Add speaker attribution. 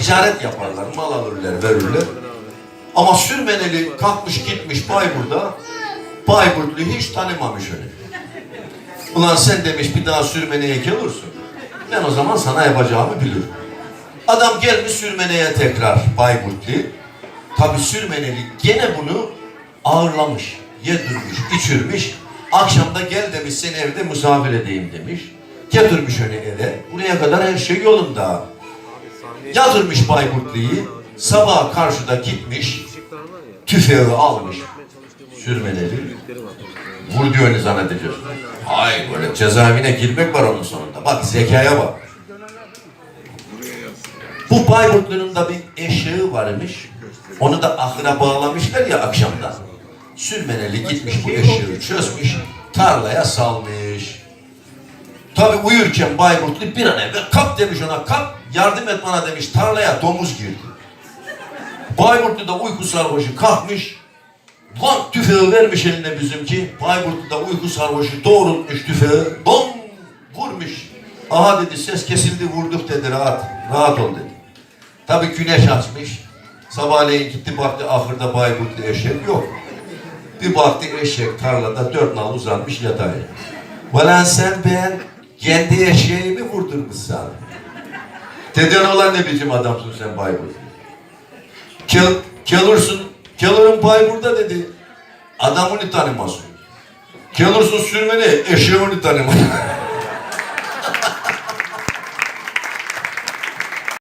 Speaker 1: ticaret yaparlar, mal alırlar, verirler. Ama sürmeneli kalkmış gitmiş Bayburt'a, Bayburtlu hiç tanımamış onu. Ulan sen demiş bir daha sürmeneye gelirsin. Ben o zaman sana yapacağımı bilirim. Adam gelmiş sürmeneye tekrar Bayburtlu. Tabi sürmeneli gene bunu ağırlamış, yedirmiş, içirmiş. Akşamda gel demiş seni evde misafir edeyim demiş. Getirmiş onu eve. Buraya kadar her şey yolunda. Yatırmış Bayburtlu'yu. Sabah karşıda gitmiş. Tüfeği almış. Sürmeneli. Vur diyor onu zannedeceğiz. Hayır böyle cezaevine girmek var onun sonunda. Bak zekaya bak. Bu Bayburtlu'nun da bir eşeği varmış. Onu da ahıra bağlamışlar ya akşamdan. Sürmeneli gitmiş bu eşeği çözmüş, tarlaya salmış. Tabi uyurken Bayburtlu bir an evvel kap demiş ona kap, yardım et bana demiş tarlaya domuz girdi. Bayburtlu da uyku sarhoşu kalkmış, lan tüfeği vermiş eline bizimki. Bayburtlu da uyku sarhoşu doğrultmuş tüfeği, bom vurmuş. Aha dedi ses kesildi vurduk dedi rahat, rahat ol dedi. Tabi güneş açmış. Sabahleyin gitti baktı ahırda Bayburtlu eşek yok. Bir baktı eşek tarlada dört nal uzanmış yatağa. Ulan sen ben kendi eşeğimi vurdurmuşsun. Dedi olan ne biçim adamsın sen Bayburt. Kel, kelursun, kelurun Bayburt'ta dedi. Adamını tanımasın. Kelursun sürmeni, eşeğini tanımasın.